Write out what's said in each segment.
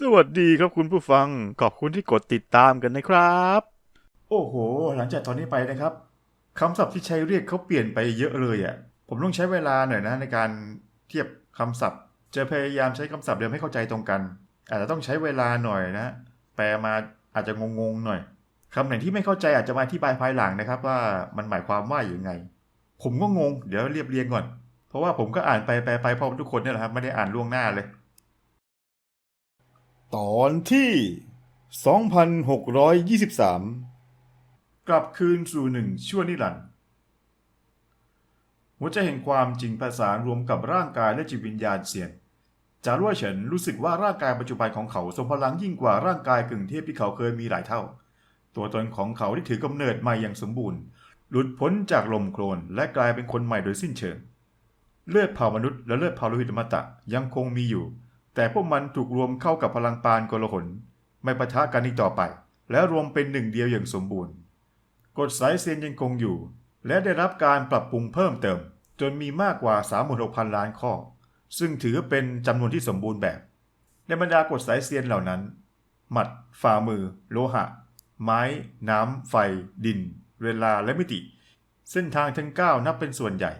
สวัสดีครับคุณผู้ฟัง ขอบคุณที่กดติดตามกันนะครับ โอ้โห หลังจากตอนนี้ไปนะครับคำศัพท์ที่ใช้เรียกเขาเปลี่ยนไปเยอะเลยอะ ผมต้องใช้เวลาหน่อยนะในการเทียบคำศัพท์ จะพยายามใช้คำศัพท์เดิมให้เข้าใจตรงกัน อาจจะต้องใช้เวลาหน่อยนะ แปลมาอาจจะงงๆหน่อยคำไหนที่ไม่เข้าใจอาจจะมาอธิบายภายหลังนะครับ ว่ามันหมายความว่าอย่างไง ผมก็งง เดี๋ยวเรียบเรียงก่อน เพราะว่าผมก็อ่านไปแปลไปพร้อมทุกคนเนี่ยแหละครับไม่ได้อ่านล่วงหน้าเลย ตอนที่ 2623 กลับคืนสู่หนึ่งชั่วนิรันดร์หัวใจแห่งความจริงผสานรวมกับร่างกายและจิตวิญญาณเสียนจารุว่าเฉินรู้สึกว่าร่างกายปัจจุบันของเขาทรงพลังยิ่งกว่าร่างกายกึ่งเทพที่เขาเคยมีหลายเท่า ตัวตนของเขาที่ถือกำเนิดใหม่อย่างสมบูรณ์ หลุดพ้นจากลมโคลนและกลายเป็นคนใหม่โดยสิ้นเชิง เลือดเผ่ามนุษย์และเลือดเผ่าโลหิตมตะยังคงมีอยู่ แต่พวกมันถูกรวมเข้ากับพลังปานโกลหนไม่ปะทะกันอีกต่อไป และรวมเป็นหนึ่งเดียวอย่างสมบูรณ์ กฎสายเซียนยังคงอยู่ และได้รับการปรับปรุงเพิ่มเติม จนมีมากกว่า 36,000 ล้านข้อ ซึ่งถือเป็นจำนวนที่สมบูรณ์แบบ ในบรรดากฎสายเซียนเหล่านั้น หมัด ฝ่ามือ โลหะ ไม้ น้ำ ไฟ ดิน เวลาและมิติ เส้นทางทั้ง9นับเป็นส่วนใหญ่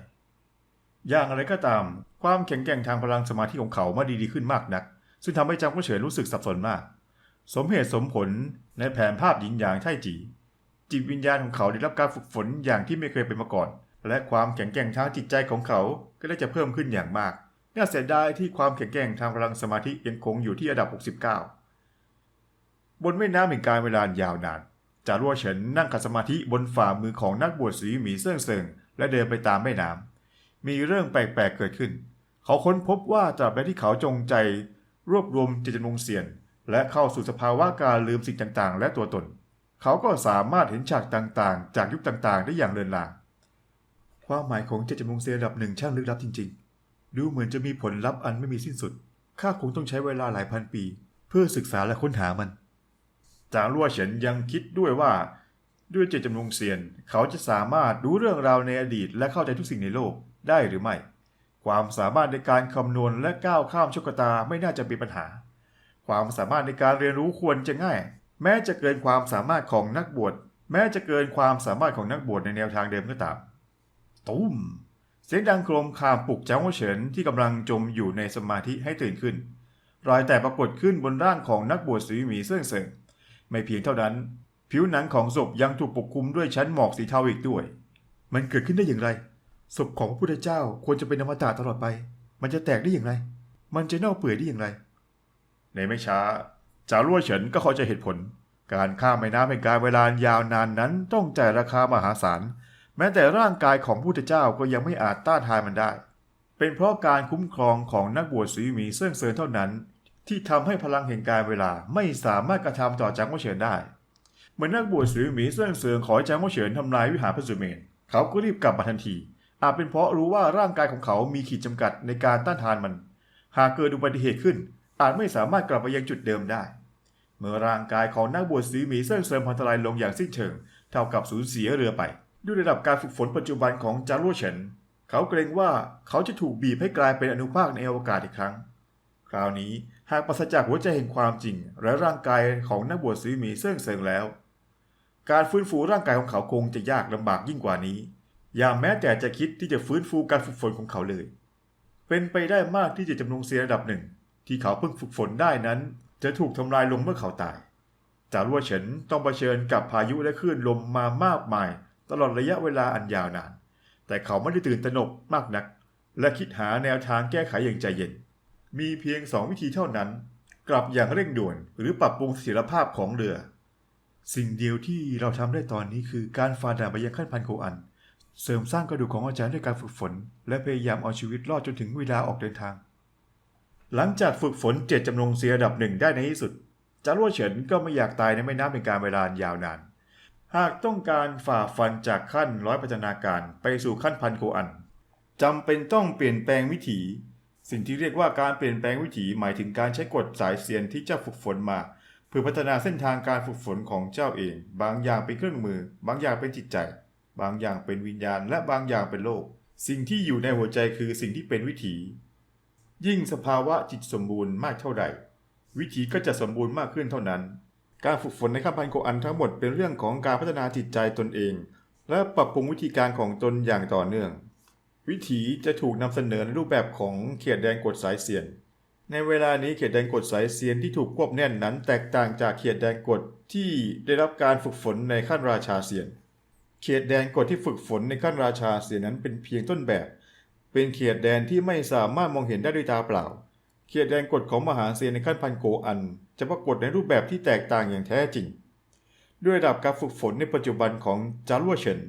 อย่างไรก็ตาม ความแข็งแกร่งทางพลังสมาธิของเขาไม่ดีดีขึ้นมากนัก ซึ่งทำให้จางก้เฉินรู้สึกสับสนมาก สมเหตุสมผลในแผนภาพหญิงอย่างไท่จีจิตวิญญาณของเขาได้รับการฝึกฝนอย่างที่ไม่เคยเป็นมาก่อน และความแข็งแกร่งทางจิตใจของเขาก็ได้จะเพิ่มขึ้นอย่างมากน่าเสียดายที่ความแข็งแกร่งทางพลังสมาธิยังคงอยู่ที่ระดับ 69 บนแม่น้ำแห่งการเวลายาวนานจารัวเฉินนั่งขัดสมาธิบนฝ่ามือของนักบวชสีหมีเซิ่งเซิงและเดินไปตามแม่น้ำมีเรื่องแปลกๆเกิดขึ้น เขาค้นพบว่าตราบใดที่เขาจงใจ รวบรวมเจตจำนงเสียน และเข้าสู่สภาวะการลืมสิ่งต่างๆ และตัวตน เขาก็สามารถเห็นฉากต่างๆ จากยุคต่างๆ ได้อย่างเลือนลาง ความหมายของเจตจำนงเสียนระดับหนึ่งช่างลึกลับจริง ๆ ดูเหมือนจะมีผลลัพธ์อันไม่มีสิ้นสุด ข้าคงต้องใช้เวลาหลายพันปี เพื่อศึกษาและค้นหามัน จางลั่วเฉินยังคิดด้วยว่าด้วยเจตจำนงเซียน เขาจะสามารถรู้เรื่องราวในอดีตและเข้าใจทุกสิ่งในโลกได้หรือไม่ ความสามารถในการคำนวณและก้าวข้ามโชคชะตาไม่น่าจะเป็นปัญหา ความสามารถในการเรียนรู้ควรจะง่าย แม้จะเกินความสามารถของนักบวชแม้จะเกินความสามารถของนักบวชในแนวทางเดิมก็ตามตุ้ม เสียงดังโครมคามปลุกเจ้าเฉินที่กำลังจมอยู่ในสมาธิให้ตื่นขึ้น รอยแตกปรากฏขึ้นบนร่างของนักบวชสีหมีเสื่องเสิงไม่เพียงเท่านั้น ผิวหนังของศพยังถูกปกคลุมด้วยชั้นหมอกสีเทาอีกด้วย มันเกิดขึ้นได้อย่างไร ศพของพระพุทธเจ้าควรจะเป็นอมตะตลอดไป มันจะแตกได้อย่างไร มันจะเน่าเปื่อยได้อย่างไร ในไม่ช้าจารั่วเฉินก็เข้าใจเหตุผล การข้ามแม่น้ำเป็นการเวลายาวนานนั้นต้องจ่ายราคามหาศาล แม้แต่ร่างกายของพระพุทธเจ้าก็ยังไม่อาจต้านทานมันได้ เป็นเพราะการคุ้มครองของนักบวชสีหมีเสื่องเซินเท่านั้น ที่ทำให้พลังแห่งการเวลาไม่สามารถกระทำต่อจางว่าเฉินได้เหมือนนักบวชสีหมีเสื่องเซิงขอให้จางว่าเฉินทำลายวิหารพระสุเมนเขาก็รีบกลับมาทันที อาจเป็นเพราะรู้ว่าร่างกายของเขามีขีดจำกัดในการต้านทานมัน หากเกิดอุบัติเหตุขึ้น อาจไม่สามารถกลับไปยังจุดเดิมได้ เมื่อร่างกายของนักบวชสีหมีเสื่องเซิงพังทลายลงอย่างสิ้นเชิง เท่ากับสูญเสียเรือไป ด้วยระดับการฝึกฝนปัจจุบันของจารุเฉินเขาเกรงว่าเขาจะถูกบีบให้กลายเป็นอนุภาคในอวกาศอีกครั้ง คราวนี้หากปราศจากหัวใจแห่งความจริง และร่างกายของนักบวชสีหมีเสื่องเซิงแล้ว การฟื้นฟูร่างกายของเขาคงจะยากลำบากยิ่งกว่านี้ อย่าแม้แต่จะคิดที่จะฟื้นฟูการฝึกฝนของเขาเลย เป็นไปได้มากที่จะจำนงเสียระดับหนึ่ง ที่เขาเพิ่งฝึกฝนได้นั้น จะถูกทำลายลงเมื่อเขาตายจารัวเฉินต้องเผชิญกับพายุและคลื่นลมมามากมาย ตลอดระยะเวลาอันยาวนาน แต่เขาไม่ได้ตื่นตระหนกมากนัก และคิดหาแนวทางแก้ไขอย่างใจเย็น มีเพียงสองวิธีเท่านั้น กลับอย่างเร่งด่วนหรือปรับปรุงเสถียรภาพของเรือ สิ่งเดียวที่เราทำได้ตอนนี้คือการฝ่าดานไปยังขั้นพันโกอัน เสริมสร้างกระดูกของอาจารย์ด้วยการฝึกฝน และพยายามเอาชีวิตรอดจนถึงเวลาออกเดินทาง หลังจากฝึกฝนเจ็ดจำนงเสียระดับหนึ่งได้ในที่สุดจารวดเฉินก็ไม่อยากตายในแม่น้ำเป็นการเวลายาวนาน หากต้องการฝ่าฟันจากขั้นร้อยพัฒนาการไปสู่ขั้นพันโกอันจำเป็นต้องเปลี่ยนแปลงวิถี สิ่งที่เรียกว่าการเปลี่ยนแปลงวิถีหมายถึงการใช้กฎสายเสียนที่เจ้าฝึกฝนมาเพื่อพัฒนาเส้นทางการฝึกฝนของเจ้าเอง บางอย่างเป็นเครื่องมือ บางอย่างเป็นจิตใจ บางอย่างเป็นวิญญาณและบางอย่างเป็นโลก สิ่งที่อยู่ในหัวใจคือสิ่งที่เป็นวิถี ยิ่งสภาวะจิตสมบูรณ์มากเท่าใด วิถีก็จะสมบูรณ์มากขึ้นเท่านั้น การฝึกฝนในขั้นพันโกอันทั้งหมดเป็นเรื่องของการพัฒนาจิตใจตนเอง และปรับปรุงวิธีการของตนอย่างต่อเนื่อง วิถีจะถูกนำเสนอในรูปแบบของเขตแดนกฎสายเสียนในเวลานี้เขตแดนกฎสายเสียนที่ถูกควบแน่นนั้นแตกต่างจากเขตแดนกฎที่ได้รับการฝึกฝนในขั้นราชาเสียน เขตแดนกฎที่ฝึกฝนในขั้นราชาเสียนั้นเป็นเพียงต้นแบบ เป็นเขตแดนที่ไม่สามารถมองเห็นได้ด้วยตาเปล่า เขตแดนกฎของมหาเซียนในขั้นพันโกอัน จะปรากฏในรูปแบบที่แตกต่างอย่างแท้จริง ด้วยระดับการฝึกฝนในปัจจุบันของจารัวเฉิน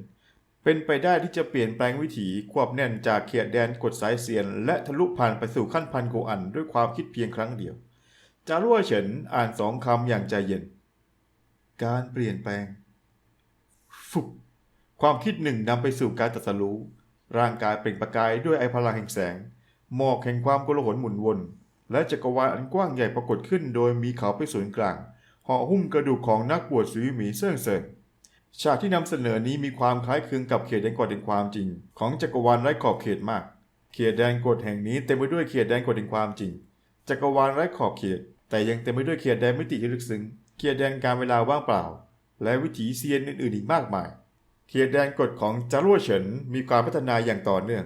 เป็นไปได้ที่จะเปลี่ยนแปลงวิถีควบแน่นจากเขตแดนกฎสายเซียน และทะลุผ่านไปสู่ขั้นพันโกอัน ด้วยความคิดเพียงครั้งเดียว จารัวเฉินอ่านสองคำอย่างใจเย็น การเปลี่ยนแปลง ฟุบ ความคิดหนึ่งนำไปสู่การตรัสรู้ ร่างกายเปล่งประกายด้วยไอพลังแห่งแสง หมอกแห่งความโกลาหลหมุนวน และจักรวาลอันกว้างใหญ่ปรากฏขึ้น โดยมีเขาเป็นศูนย์กลางห่อหุ้มกระดูกของนักบวชสุยหมีเซิ่งเซิงฉากที่นำเสนอนี้มีความคล้ายคลึงกับเขตแดนกฎแห่งความจริง ของจักรวาลไร้ขอบเขตมาก เขตแดนกฎแห่งนี้เต็มไปด้วยเขตแดนกฎแห่งความจริง จักรวาลไร้ขอบเขต แต่ยังเต็มไปด้วยเขตแดนมิติที่ลึกซึ้ง เขตแดนการเวลาว่างเปล่า และวิถีเซียนอื่นๆอีกมากมาย เขตแดนกฎของจารัวเฉินมีการพัฒนาอย่างต่อเนื่อง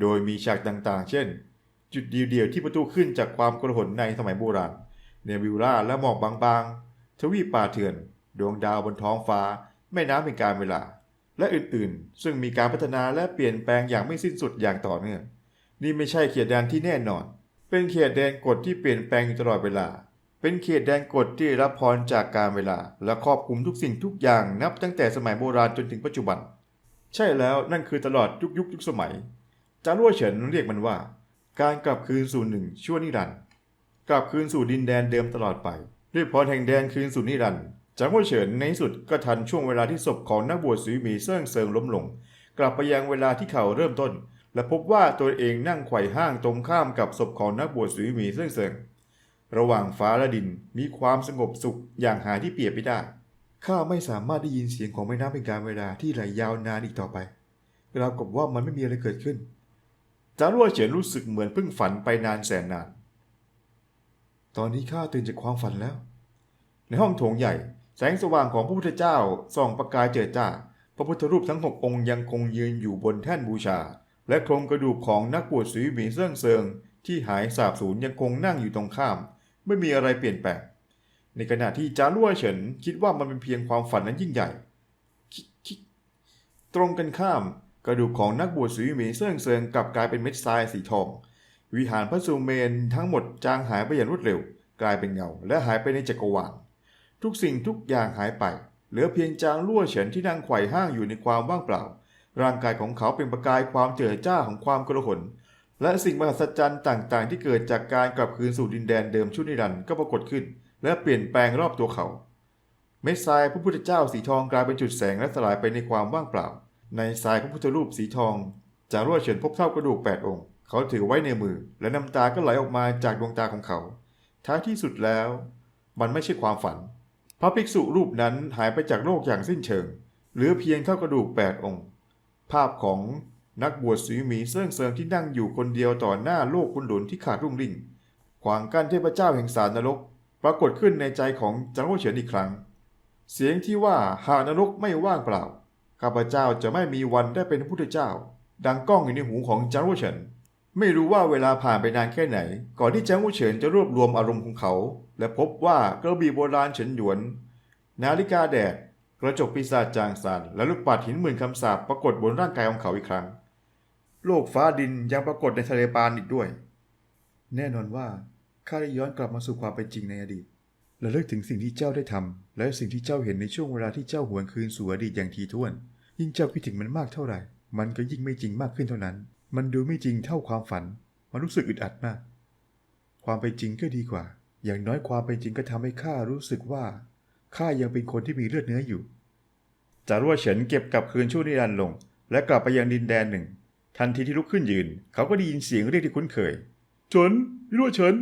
โดยมีฉากต่างๆ เช่น จุดเดียวๆที่ประตูขึ้นจากความกลาหลในสมัยโบราณ เนบิวลาและหมอกบางๆ ทวีปป่าเถื่อน ดวงดาวบนท้องฟ้า แม่น้ำเป็นการเวลา และอื่นๆ ซึ่งมีการพัฒนาและเปลี่ยนแปลงอย่างไม่สิ้นสุดอย่างต่อเนื่อง นี่ไม่ใช่เขตแดนที่แน่นอน เป็นเขตแดนกฎที่เปลี่ยนแปลงอยู่ตลอดเวลา เป็นเขตแดนกฎที่รับพรจากการเวลา และครอบคลุมทุกสิ่งทุกอย่างนับตั้งแต่สมัยโบราณจนถึงปัจจุบัน ใช่แล้วนั่นคือตลอดยุคยุคยุคสมัยจารั่วเฉินเรียกมันว่า การกลับคืนสู่หนึ่งชั่วนิรันดร์กลับคืนสู่ดินแดนเดิมตลอดไป ด้วยพรแห่งแดนคืนสู่นิรันดร์จางหัวเฉินในที่สุดก็ทันช่วงเวลาที่ศพของนักบวชสุยหมีเซิ่งเซิงล้มลง กลับไปยังเวลาที่เขาเริ่มต้น และพบว่าตัวเองนั่งไขว่ห้างตรงข้ามกับศพของนักบวชสุยหมีเซิ่งเซิง ระหว่างฟ้าและดินมีความสงบสุขอย่างหาที่เปรียบไม่ได้ ข้าไม่สามารถได้ยินเสียงของแม่น้ำเป็นการเวลาที่ไหลยาวนานอีกต่อไปราวกับว่ามันไม่มีอะไรเกิดขึ้น จารั่วเฉินรู้สึกเหมือนเพิ่งฝันไปนานแสนนาน ตอนนี้ข้าตื่นจากความฝันแล้ว ในห้องโถงใหญ่ แสงสว่างของพระพุทธเจ้าส่องประกายเจิดจ้า พระพุทธรูปทั้งหกองค์ยังคงยืนอยู่บนแท่นบูชา และโครงกระดูกของนักบวชสุยหมีเซิ่องเซิงที่หายสาบสูญยังคงนั่งอยู่ตรงข้าม ไม่มีอะไรเปลี่ยนแปลง ในขณะที่จารั่วเฉินคิดว่ามันเป็นเพียงความฝันนั้นยิ่งใหญ่ ตรงกันข้ามกระดูกของนักบวชสุยหมีเซิ่งเซิงกลับกลายเป็นเม็ดทรายสีทอง วิหารพระสุเมนทั้งหมดจางหายไปอย่างรวดเร็ว กลายเป็นเงา และหายไปในจักรวาลทุกสิ่งทุกอย่างหายไป เหลือเพียงจางลั่วเฉินที่นั่งไขว่ห้างอยู่ในความว่างเปล่า ร่างกายของเขาเป็นประกายความเจิดจ้าของความกระหน และสิ่งมหัศจรรย์ต่างๆ ที่เกิดจากการกลับคืนสู่ดินแดนเดิมชุดนิรันดร์ก็ปรากฏขึ้น และเปลี่ยนแปลงรอบตัวเขา เม็ดทรายพระพุทธเจ้าสีทองกลายเป็นจุดแสงและสลายไปในความว่างเปล่า ในทรายพระพุทธรูปสีทองจารั่วเฉินพบเท่ากระดูกแปดองค์ เขาถือไว้ในมือ และน้ำตาก็ไหลออกมาจากดวงตาของเขา ท้ายที่สุดแล้ว มันไม่ใช่ความฝัน พระภิกษุรูปนั้นหายไปจากโลกอย่างสิ้นเชิง เหลือเพียงเท่ากระดูกแปดองค์ ภาพของ นักบวชสีหมีเซิ่องเซิงที่นั่งอยู่คนเดียวต่อหน้าโลกคุณหลุนที่ขาดรุ่งริ่งขวางกั้นเทพเจ้าแห่งสารนรก ปรากฏขึ้นในใจของจังหวะเฉินอีกครั้ง เสียงที่ว่าหากนรกไม่ว่างเปล่าข้าพเจ้าจะไม่มีวันได้เป็นพระพุทธเจ้า ดังก้องอยู่ในหูของจังหวะเฉินไม่รู้ว่าเวลาผ่านไปนานแค่ไหน ก่อนที่จังหวะเฉินจะรวบรวมอารมณ์ของเขา และพบว่ากระบี่โบราณเฉินหยวน นาฬิกาแดด กระจกปีศาจจางซันและลูกปัดหินหมื่นคำสาปปรากฏบนร่างกายของเขาอีกครั้ง โลกฟ้าดินยังปรากฏในทะเลปานอีกด้วย แน่นอนว่าข้าได้ย้อนกลับมาสู่ความเป็นจริงในอดีตและเลิกถึงสิ่งที่เจ้าได้ทำและสิ่งที่เจ้าเห็นในช่วงเวลาที่เจ้าหวนคืนสู่อดีตอย่างทีท่วน ยิ่งเจ้าคิดถึงมันมากเท่าไหร่ มันก็ยิ่งไม่จริงมากขึ้นเท่านั้น มันดูไม่จริงเท่าความฝัน มันรู้สึกอึดอัดมาก ความเป็นจริงก็ดีกว่า อย่างน้อยความเป็นจริงก็ทำให้ข้ารู้สึกว่าข้ายังเป็นคนที่มีเลือดเนื้ออยู่จารั่วเฉินเก็บกลับคืนชั่วนิรันดร์ลง และกลับไปยังดินแดนหนึ่ง ทันทีที่ลุกขึ้นยืน เขาก็ได้ยินเสียงเรียกที่คุ้นเคย เฉินพี่รั่วเฉิน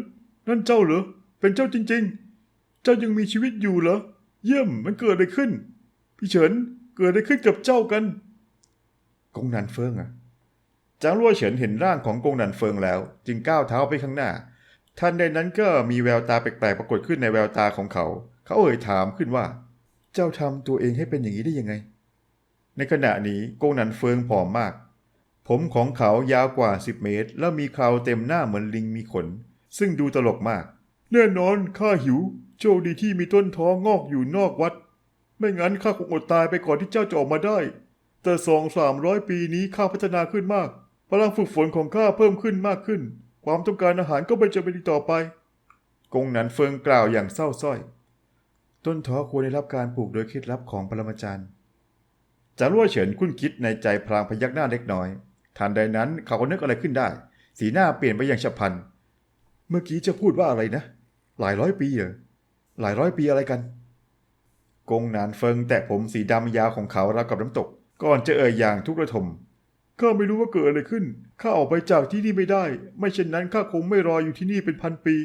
นั่นเจ้าเหรอ เป็นเจ้าจริง ๆ เจ้ายังมีชีวิตอยู่เหรอ เยี่ยม มันเกิดอะไรขึ้น พี่เฉิน เกิดอะไรขึ้นกับเจ้ากัน กงนันเฟิงอะจางลั่วเฉินเห็นร่างของกงนันเฟิงแล้ว จึงก้าวเท้าไปข้างหน้าท่านใดนั้นก็มีแววตาแปลกๆปรากฏขึ้นในแววตาของเขา เขาเอ่ยถามขึ้นว่า เจ้าทำตัวเองให้เป็นอย่างนี้ได้ยังไง ในขณะนี้กงนันเฟิงผอมมาก ผมของเขายาวกว่า 10 เมตร แล้วมีเคราเต็มหน้าเหมือนลิงมีขน ซึ่งดูตลกมาก แน่นอนข้าหิว โชคดีที่มีต้นท้องงอกอยู่นอกวัด ไม่งั้นข้าคงอดตายไปก่อนที่เจ้าจะออกมาได้ แต่สองสามร้อยปีนี้ข้าพัฒนาขึ้นมาก พลังฝึกฝนของข้าเพิ่มขึ้นมากขึ้น ความต้องการอาหารก็ไม่จำเป็นอีต่อไป กงนันเฟิงกล่าวอย่างเศร้าส้อย ต้นท้อควรได้รับการปลูกโดยเคล็ดลับของปรมาจารย์จารวเฉินคุ้นคิดในใจพลางพยักหน้าเล็กน้อย ทันใดนั้นเขาก็นึกอะไรขึ้นได้ สีหน้าเปลี่ยนไปอย่างฉับพลัน เมื่อกี้จะพูดว่าอะไรนะ หลายร้อยปีเหรอหลายร้อยปีอะไรกัน กงนานเฟิงแตะผมสีดำยาวของเขาราวกับน้ำตก ก่อนจะเอ่ยอย่างทุกระทมข้าไม่รู้ว่าเกิดอะไรขึ้น ข้าออกไปจากที่นี่ไม่ได้ ไม่เช่นนั้นข้าคงไม่รออยู่ที่นี่เป็นพันปี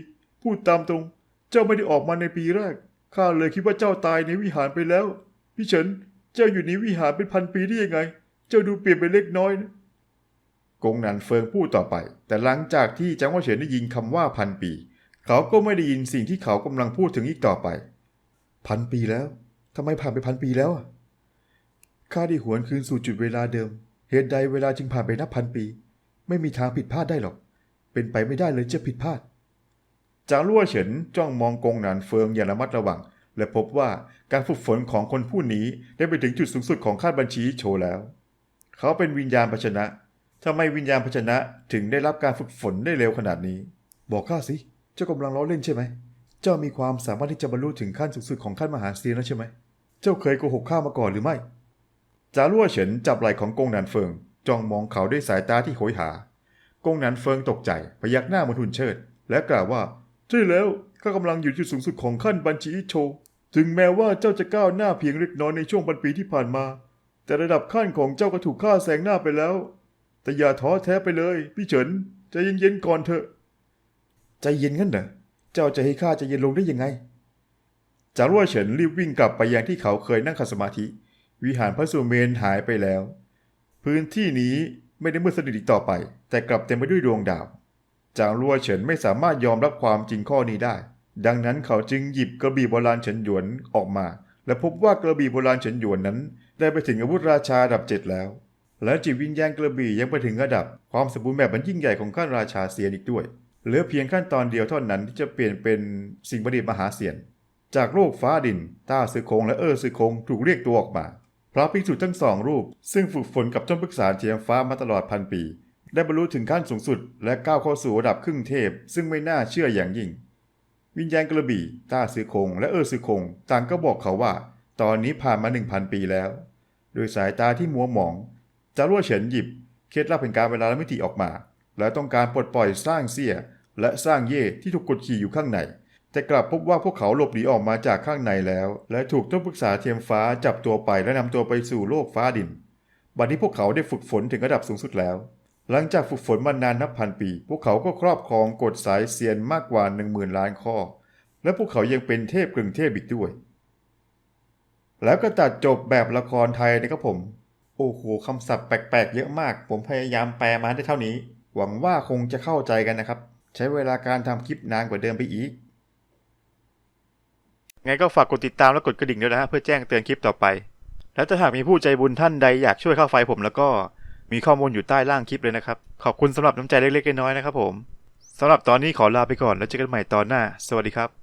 พูดตามตรง เจ้าไม่ได้ออกมาในปีแรก ข้าเลยคิดว่าเจ้าตายในวิหารไปแล้ว พี่เฉิน เจ้าอยู่ในวิหารเป็นพันปีได้ยังไง เจ้าดูเปลี่ยนไปเล็กน้อยนะ กงนันเฟิงพูดต่อไป แต่หลังจากที่จางว่าเฉินได้ยินคำว่าพันปี เขาก็ไม่ได้ยินสิ่งที่เขากำลังพูดถึงอีกต่อไป พันปีแล้วทำไมผ่านไปพันปีแล้วข้าได้หวนคืนสู่จุดเวลาเดิม เหตุใดเวลาจึงผ่านไปนับพันปี ไม่มีทางผิดพลาดได้หรอก เป็นไปไม่ได้เลยจะผิดพลาดจางลั่วเฉินจ้องมองกงหนานเฟิงอย่างระมัดระวัง และพบว่าการฝึกฝนของคนผู้นี้ได้ไปถึงจุดสูงสุดของขั้นบัญชีโชว์แล้ว เขาเป็นวิญญาณพัชนะ ทำไมวิญญาณพชนะถึงได้รับการฝึกฝนได้เร็วขนาดนี้ บอกข้าสิ เจ้ากำลังล้อเล่นใช่ไหม เจ้ามีความสามารถที่จะบรรลุถึงขั้นสูงสุดของขั้นมหาเซียนแล้วใช่ไหม เจ้าเคยโกหกข้ามาก่อนหรือไม่ จารั่วเฉินจับไหล่ของกงหนานเฟิงจ้องมองเขาด้วยสายตาที่โหยหา กงหนานเฟิงตกใจพยักหน้าเหมือนหุ่นเชิด และกล่าวว่าใช่แล้วข้ากำลังอยู่จุดสูงสุดของขั้นบัญชีอิโช ถึงแม้ว่าเจ้าจะก้าวหน้าเพียงเล็กน้อยในช่วงพันปีที่ผ่านมา แต่ระดับขั้นของเจ้าก็ถูกฆ่าแซงหน้าไปแล้ว แต่อย่าท้อแท้ไปเลย พี่เฉินใจเย็นๆก่อนเถอะ ใจเย็นงั้นเหรอเจ้าจะให้ข้าใจเย็นลงได้ยังไงจารั่วเฉินรีบวิ่งกลับไปยังที่เขาเคยนั่งขัดสมาธิ วิหารพระสุเมนหายไปแล้ว พื้นที่นี้ไม่ได้มืดสนิทอีกต่อไป แต่กลับเต็มไปด้วยดวงดาวจางรั่วเฉินไม่สามารถยอมรับความจริงข้อนี้ได้ ดังนั้นเขาจึงหยิบกระบี่โบราณเฉินหยวนออกมา และพบว่ากระบี่โบราณเฉินหยวนนั้น ได้ไปถึงอาวุธราชาดับเจ็ดแล้ว และจิตวิญญาณกระบี่ยังไปถึงระดับความสมบูรณ์แบบมันยิ่งใหญ่ของขั้นราชาเซียนอีกด้วย เหลือเพียงขั้นตอนเดียวเท่านั้นที่จะเปลี่ยนเป็นสิ่งประดิษฐ์มหาเซียน จากโลกฟ้าดินต้าซือคงและเออซือคงถูกเรียกตัวออกมา พระภิกษุทั้งสองรูป ซึ่งฝึกฝนกับต้นปรึกษาเทียมฟ้ามาตลอดพันปี ได้บรรลุถึงขั้นสูงสุด และก้าวเข้าสู่ระดับครึ่งเทพ ซึ่งไม่น่าเชื่ออย่างยิ่ง วิญญาณกระบี่ต้าซือคงและเออซือคงต่างก็บอกเขาว่า ตอนนี้ผ่านมาหนึ่งพันปีแล้ว โดยสายตาที่มัวหมอง จารั่วเฉินหยิบเคล็ดลับแห่งการเวลาและมิติออกมา และต้องการปลดปล่อยสร้างเสียและสร้างเย่ที่ถูกกดขี่อยู่ข้างใน แต่กลับพบว่าพวกเขาหลบหนีออกมาจากข้างในแล้ว และถูกต้นปรึกษาเทียมฟ้าจับตัวไปและนำตัวไปสู่โลกฟ้าดิน บัดนี้พวกเขาได้ฝึกฝนถึงระดับสูงสุดแล้ว หลังจากฝึกฝนมานานนับพันปี พวกเขาก็ครอบครองกฎสายเซียนมากกว่าหนึ่งหมื่นล้านข้อ และพวกเขายังเป็นเทพกึ่งเทพอีกด้วย แล้วก็ตัดจบแบบละครไทยนะครับผม โอ้โหคำศัพท์แปลกๆ เยอะมาก ผมพยายามแปลมาได้เท่านี้ หวังว่าคงจะเข้าใจกันนะครับ ใช้เวลาการทำคลิปนานกว่าเดิมไปอีก ไงก็ฝากกดติดตามและกดกระดิ่งด้วยนะฮะเพื่อแจ้งเตือนคลิปต่อไป แล้วถ้าหากมีผู้ใจบุญท่านใดอยากช่วยเข้าไฟผมแล้วก็มีข้อมูลอยู่ใต้ล่างคลิปเลยนะครับ ขอบคุณสำหรับน้ำใจเล็กๆน้อยๆนะครับผมสำหรับตอนนี้ขอลาไปก่อนแล้วเจอกันใหม่ตอนหน้า สวัสดีครับ